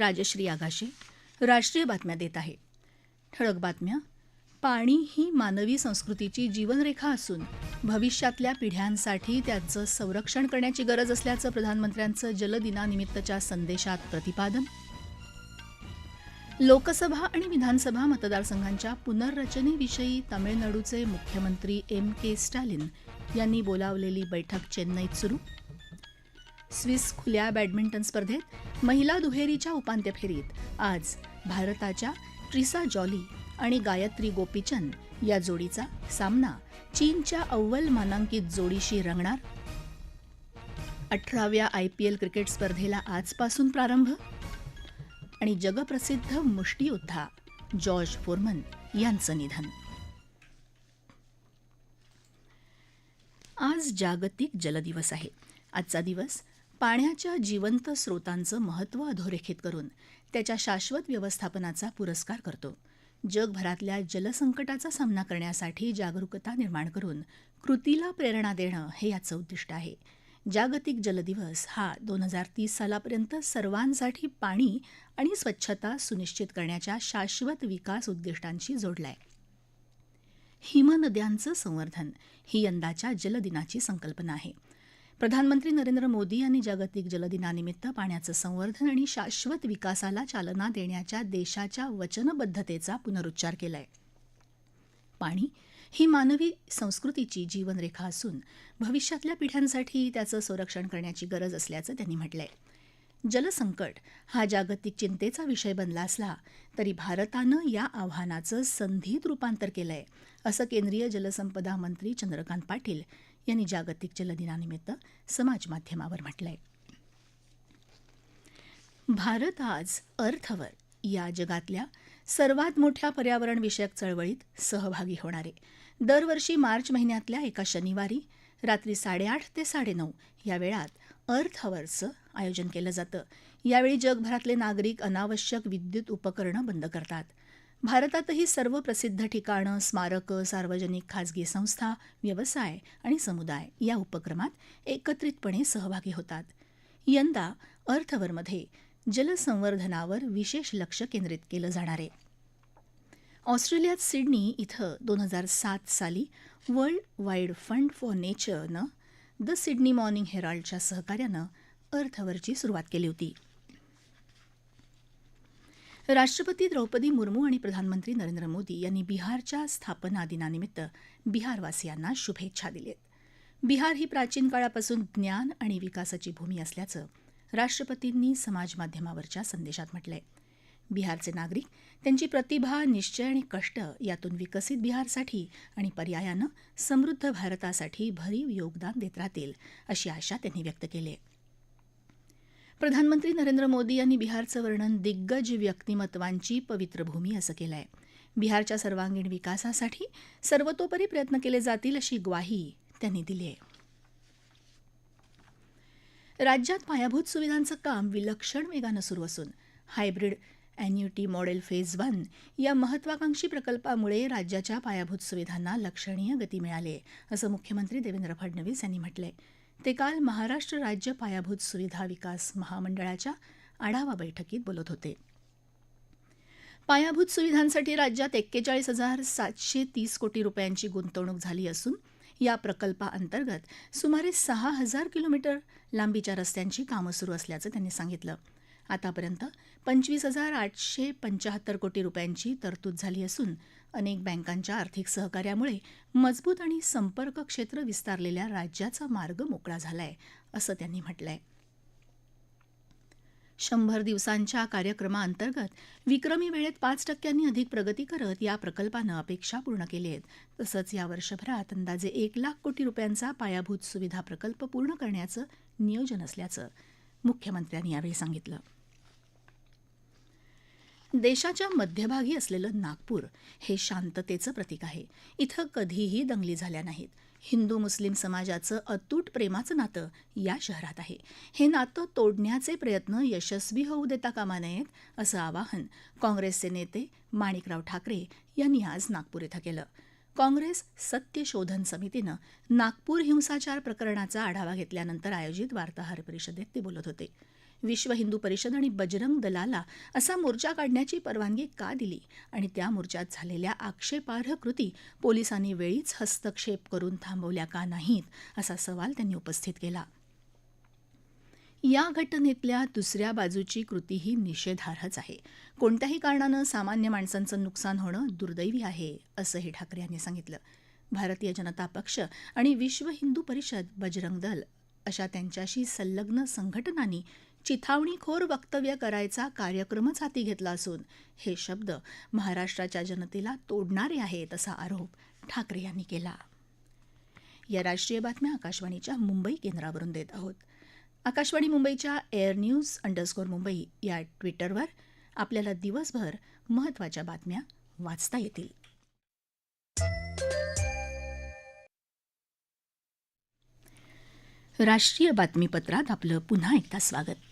राजश्री आगाशे राष्ट्रीय बातम्या देत आहे. ठळक बातम्या. पाणी ही मानवी संस्कृतीची जीवनरेखा असून भविष्यातल्या पिढ्यांसाठी त्याचं संरक्षण करण्याची गरज असल्याचं प्रधानमंत्र्यांचं जलदिनानिमित्तच्या संदेशात प्रतिपादन. लोकसभा आणि विधानसभा मतदारसंघांच्या पुनर्रचनेविषयी तामिळनाडूचे मुख्यमंत्री एम के स्टॅलिन यांनी बोलावलेली बैठक चेन्नईत सुरू. स्विस खुल्या बॅडमिंटन स्पर्धेत महिला दुहेरीच्या उपांत्य फेरीत आज भारताच्या ट्रिसा जॉली आणि गायत्री गोपीचंद या जोडीचा सामना चीनच्या अव्वल मानांकित जोडीशी रंगणार. अठराव्या आयपीएल क्रिकेट स्पर्धेला आजपासून प्रारंभ आणि जगप्रसिद्ध मुष्टीयोद्धा जॉर्ज फोरमन यांचं निधन. आज जागतिक जलदिवस आहे. आजचा दिवस पाण्याच्या जिवंत स्रोतांचं महत्त्व अधोरेखित करून त्याच्या शाश्वत व्यवस्थापनाचा पुरस्कार करतो. जगभरातल्या जलसंकटाचा सामना करण्यासाठी जागरूकता निर्माण करून कृतीला प्रेरणा देणं हे याचं उद्दिष्ट आहे. जागतिक जलदिवस हा दोन हजार तीस सालापर्यंत सर्वांसाठी पाणी आणि स्वच्छता सुनिश्चित करण्याच्या शाश्वत विकास उद्दिष्टांशी जोडलाय. हिमनद्यांचं संवर्धन ही यंदाच्या जलदिनाची संकल्पना आहे. प्रधानमंत्री नरेंद्र मोदी यांनी जागतिक जलदिनानिमित्त पाण्याचं संवर्धन आणि शाश्वत विकासाला चालना देण्याच्या देशाच्या वचनबद्धतेचा पुनरुच्चार केलाय. पाणी ही मानवी संस्कृतीची जीवनरेखा असून भविष्यातल्या पिढ्यांसाठी त्याचं संरक्षण करण्याची गरज असल्याचं त्यांनी म्हटलंय. जलसंकट हा जागतिक चिंतेचा विषय बनला असला तरी भारतानं या आव्हानाचं संधीत रूपांतर केलंय असं केंद्रीय जलसंपदा मंत्री चंद्रकांत पाटील यांनी जागतिक जलदिनानिमित्त समाजमाध्यमावर म्हटलंय. भारत आज अर्थवर या जगातल्या सर्वात मोठ्या पर्यावरणविषयक चळवळीत सहभागी होणारे दरवर्षी मार्च महिन्यातल्या एका शनिवारी रात्री साडेआठ ते साडेनऊ या वेळात अर्थ अवर्सचं आयोजन केलं जातं. यावेळी जगभरातले नागरिक अनावश्यक विद्युत उपकरणं बंद करतात. भारतातही सर्व प्रसिद्ध ठिकाणं स्मारकं सार्वजनिक खाजगी संस्था व्यवसाय आणि समुदाय या उपक्रमात एकत्रितपणे सहभागी होतात. यंदा अर्थवरमध्ये जलसंवर्धनावर विशेष लक्ष केंद्रित केलं जाणार आहे. ऑस्ट्रेलियात सिडनी इथं दोन हजार सात साली वर्ल्ड वाईड फंड फॉर नेचरनं द सिडनी मॉर्निंग हेराल्डच्या सहकार्यानं अर्थवरची सुरुवात केली होती. राष्ट्रपती द्रौपदी मुर्मू आणि प्रधानमंत्री नरेंद्र मोदी यांनी बिहारच्या स्थापना दिनानिमित्त बिहारवासियांना शुभेच्छा दिल्यात बिहार ही प्राचीन काळापासून ज्ञान आणि विकासाची भूमी असल्याचं राष्ट्रपतींनी समाजमाध्यमावरच्या संदेशात म्हटलंय. बिहारचे नागरिक त्यांची प्रतिभा निश्चय आणि कष्ट यातून विकसित बिहारसाठी आणि पर्यायानं समृद्ध भारतासाठी भरीव योगदान देत राहतील अशी आशा त्यांनी व्यक्त केली आहे प्रधानमंत्री नरेंद्र मोदी यांनी बिहारचं वर्णन दिग्गज व्यक्तिमत्वांची पवित्र भूमी असं केलं आहे बिहारच्या सर्वांगीण विकासासाठी सर्वतोपरी प्रयत्न केले जातील अशी ग्वाही त्यांनी दिली आहे. राज्यात पायाभूत सुविधांचं काम विलक्षण वेगानं सुरू असून hybrid annuity model phase one या महत्वाकांक्षी प्रकल्पामुळे राज्याच्या पायाभूत सुविधांना लक्षणीय गती मिळाली असं मुख्यमंत्री देवेंद्र फडणवीस यांनी म्हटलंय. ते काल महाराष्ट्र राज्य पायाभूत सुविधा विकास महामंडळाच्या आढावा बैठकीत बोलत होते. पायाभूत सुविधांसाठी राज्यात एक्केचाळीस हजार सातशे तीस कोटी रुपयांची गुंतवणूक झाली असून या प्रकल्पाअंतर्गत सुमारे सहा हजार किलोमीटर लांबीच्या रस्त्यांची कामं सुरू असल्याचं त्यांनी सांगितलं. आतापर्यंत पंचवीस हजार आठशे पंचाहत्तर कोटी रुपयांची तरतूद झाली असून अनेक बँकांच्या आर्थिक सहकार्यामुळे मजबूत आणि संपर्क क्षेत्र विस्तारलेल्या राज्याचा मार्ग मोकळा झालाय असं त्यांनी म्हटलंय. शंभर दिवसांच्या कार्यक्रमाअंतर्गत विक्रमी वेळेत पाच टक्क्यांनी अधिक प्रगती करत या प्रकल्पानं अपेक्षा पूर्ण केली आहेत. तसंच या वर्षभरात अंदाजे एक लाख कोटी रुपयांचा पायाभूत सुविधा प्रकल्प पूर्ण करण्याचं नियोजन असल्याचं मुख्यमंत्र्यांनी यावेळी सांगितलं. देशाच्या मध्यभागी असलेलं नागपूर हे शांततेचं प्रतीक आहे. इथं कधीही दंगली झाल्या नाहीत. हिंदू मुस्लिम समाजाचं अतूट प्रेमाचं नातं या शहरात आहे. हे नातं तोडण्याचे प्रयत्न यशस्वी होऊ देता कामा नयेत असं आवाहन काँग्रेसचे नेते माणिकराव ठाकरे यांनी आज नागपूर इथं केलं. काँग्रेस सत्य शोधन समितीनं नागपूर हिंसाचार प्रकरणाचा आढावा घेतल्यानंतर आयोजित वार्ताहर परिषदेत ते बोलत होते. विश्व हिंदू परिषद आणि बजरंग दलाला असा मोर्चा काढण्याची परवानगी का दिली? आणि त्या मोर्चात झालेल्या आक्षेपार्ह कृती पोलिसांनी वेळीच हस्तक्षेप करून थांबवल्या का नाहीत असा सवाल त्यांनी उपस्थित केला. या घटनेतल्या दुसऱ्या बाजूची कृती ही निषेधार्हच आहे. कोणत्याही कारणानं सामान्य माणसांचं नुकसान होणं दुर्दैवी आहे असंही ठाकरे यांनी सांगितलं. भारतीय जनता पक्ष आणि विश्व हिंदू परिषद बजरंग दल अशा त्यांच्याशी संलग्न संघटनांनी चिथावणीखोर वक्तव्य करायचा कार्यक्रमच हाती घेतला असून हे शब्द महाराष्ट्राच्या जनतेला तोडणारे आहेत असा आरोप ठाकरे यांनी केला. या राष्ट्रीय बातम्या आकाशवाणीच्या मुंबई केंद्रावरून देत आहोत. आकाशवाणी मुंबईच्या एअर न्यूज अंडरस्कोर मुंबई या ट्विटरवर आपल्याला दिवसभर महत्त्वाच्या बातम्या वाचता येतील. राष्ट्रीय बातमीपत्रात आपलं पुन्हा एकदा स्वागत.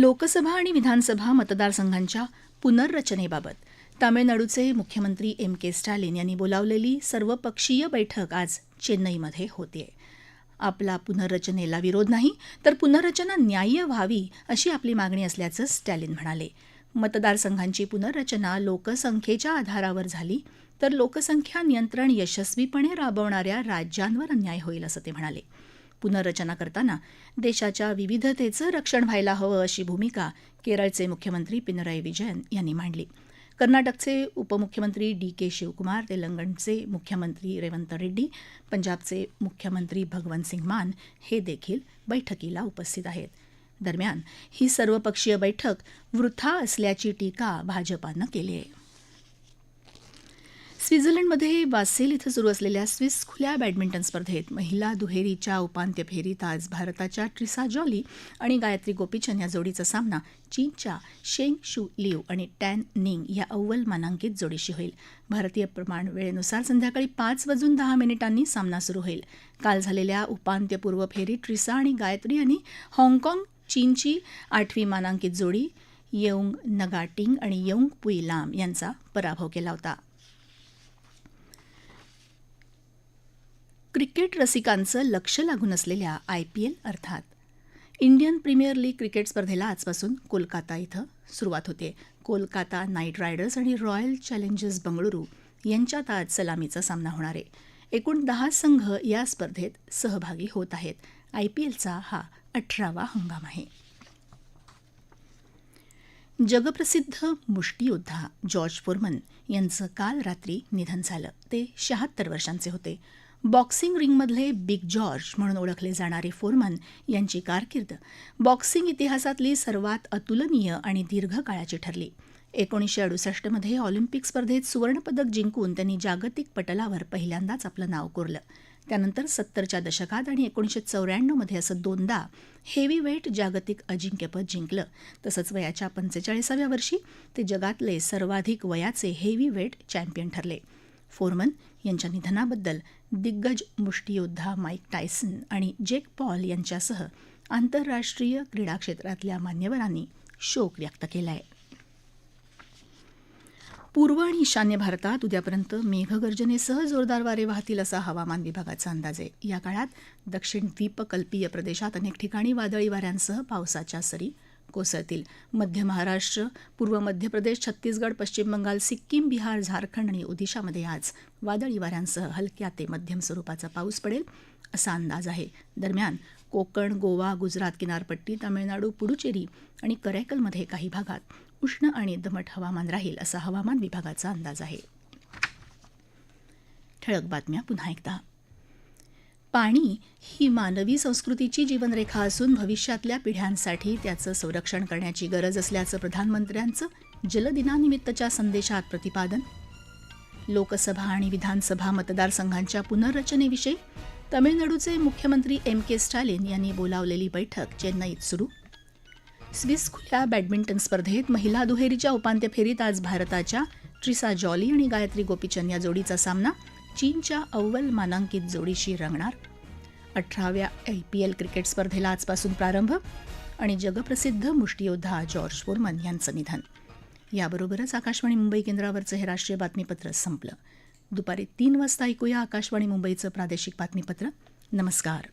लोकसभा आणि विधानसभा मतदारसंघांच्या पुनर्रचनेबाबत तामिळनाडूचे मुख्यमंत्री एम के स्टॅलिन यांनी बोलावलेली सर्वपक्षीय बैठक आज चेन्नईमध्ये होते. आपला पुनर्रचनेला विरोध नाही तर पुनर्रचना न्याय्य व्हावी अशी आपली मागणी असल्याचं स्टॅलिन म्हणाले. मतदारसंघांची पुनर्रचना लोकसंख्येच्या आधारावर झाली तर लोकसंख्या नियंत्रण यशस्वीपणे राबवणाऱ्या राज्यांवर अन्याय होईल असं ते म्हणाले. पुनर्रचना करताना देशाच्या विविधतेचं रक्षण व्हायला हवं अशी भूमिका केरळचे मुख्यमंत्री पिनराई विजयन यांनी मांडली. कर्नाटकचे उपमुख्यमंत्री डी के शिवकुमार तेलंगणचे मुख्यमंत्री रेवंत रेड्डी पंजाबचे मुख्यमंत्री भगवंत सिंग मान हे देखील बैठकीला उपस्थित आहेत. दरम्यान ही सर्वपक्षीय बैठक वृथा असल्याची टीका भाजपानं केली आहे. स्वित्झर्लंडमध्ये बासेल इथं सुरू असलेल्या स्विस खुल्या बॅडमिंटन स्पर्धेत महिला दुहेरीच्या उपांत्य फेरीत आज भारताच्या ट्रिसा जॉली आणि गायत्री गोपीचंद या जोडीचा सामना चीनच्या शेंग शू लिव आणि टॅन निंग या अव्वल मानांकित जोडीशी होईल. भारतीय प्रमाण वेळेनुसार संध्याकाळी पाच वाजून दहा मिनिटांनी सामना सुरू होईल. काल झालेल्या उपांत्यपूर्व फेरीत ट्रिसा आणि गायत्री यांनी हाँगकाँग चीनची आठवी मानांकित जोडी येऊंग नगाटिंग आणि येऊंग पुई लाम यांचा पराभव केला होता. क्रिकेट रसिकांचं लक्ष लागून असलेल्या आय पी एल अर्थात. इंडियन प्रीमियर लीग क्रिकेट स्पर्धेला आजपासून कोलकाता इथं सुरुवात होते. कोलकाता नाईट रायडर्स आणि रॉयल चॅलेंजर्स बंगळुरू यांच्यात आज सलामीचा सामना होणार आहे. एकूण दहा संघ या स्पर्धेत सहभागी होत आहेत. आय पी एलचा हा अठरावा हंगाम आहे. जगप्रसिद्ध मुष्टियोद्धा जॉर्ज फोरमन यांचं काल रात्री निधन झालं. ते शहात्तर वर्षांचे होते. बॉक्सिंग रिंगमधले बिग जॉर्ज म्हणून ओळखले जाणारे फोरमन यांची कारकीर्द बॉक्सिंग इतिहासातली सर्वात अतुलनीय आणि दीर्घ काळाची ठरली. एकोणीसशे अडुसष्टमध्ये ऑलिम्पिक स्पर्धेत सुवर्णपदक जिंकून त्यांनी जागतिक पटलावर पहिल्यांदाच आपलं नाव कोरलं. त्यानंतर सत्तरच्या दशकात आणि एकोणीसशे चौऱ्याण्णवमध्ये असं दोनदा हेवी वेट जागतिक अजिंक्यपद जिंकलं. तसंच वयाच्या पंचेचाळीसाव्या वर्षी ते जगातले सर्वाधिक वयाचे हेवी वेट चॅम्पियन ठरले. फोरमन यांच्या निधनाबद्दल दिग्गज मुष्टियोद्धा माईक टायसन आणि जेक पॉल यांच्यासह आंतरराष्ट्रीय क्रीडा क्षेत्रातल्या मान्यवरांनी शोक व्यक्त केला आहे पूर्व आणि ईशान्य भारतात उद्यापर्यंत मेघगर्जनेसह जोरदार वारे वाहतील असा हवामान विभागाचा अंदाज आहे. या काळात दक्षिण द्वीपकल्पीय प्रदेशात अनेक ठिकाणी वादळी वाऱ्यांसह पावसाच्या सरी कोसळतील. मध्य महाराष्ट्र पूर्व मध्य प्रदेश छत्तीसगड पश्चिम बंगाल सिक्कीम बिहार झारखंड आणि ओदिशामध्ये आज वादळी वाऱ्यांसह हलक्या ते मध्यम स्वरूपाचा पाऊस पडेल असा अंदाज आहे. दरम्यान कोकण गोवा गुजरात किनारपट्टी तामिळनाडू पुडुचेरी आणि करैकलमध्ये काही भागात उष्ण आणि दमट हवामान राहील असा हवामान विभागाचा अंदाज आहे. ठळक बातम्या पुन्हा एकदा. पाणी ही मानवी संस्कृतीची जीवनरेखा असून भविष्यातल्या पिढ्यांसाठी त्याचं संरक्षण करण्याची गरज असल्याचं प्रधानमंत्र्यांचं जलदिनानिमित्तच्या संदेशात प्रतिपादन. लोकसभा आणि विधानसभा मतदारसंघांच्या पुनर्रचनेविषयी तमिळनाडूचे मुख्यमंत्री एम के स्टॅलिन यांनी बोलावलेली बैठक चेन्नईत सुरू. स्विस खुल्या बॅडमिंटन स्पर्धेत महिला दुहेरीच्या उपांत्य फेरीत आज भारताच्या ट्रिसा जॉली आणि गायत्री गोपीचंद या जोडीचा सामना चीनच्या अव्वल मानांकित जोडीशी रंगणार. अठराव्या आय पी एल क्रिकेट स्पर्धेला आजपासून प्रारंभ आणि जगप्रसिद्ध मुष्टियोद्धा जॉर्ज फोरमन यांचं निधन. याबरोबरच आकाशवाणी मुंबई केंद्रावरचं हे राष्ट्रीय बातमीपत्र संपलं. दुपारी तीन वाजता ऐकूया आकाशवाणी मुंबईचं प्रादेशिक बातमीपत्र. नमस्कार.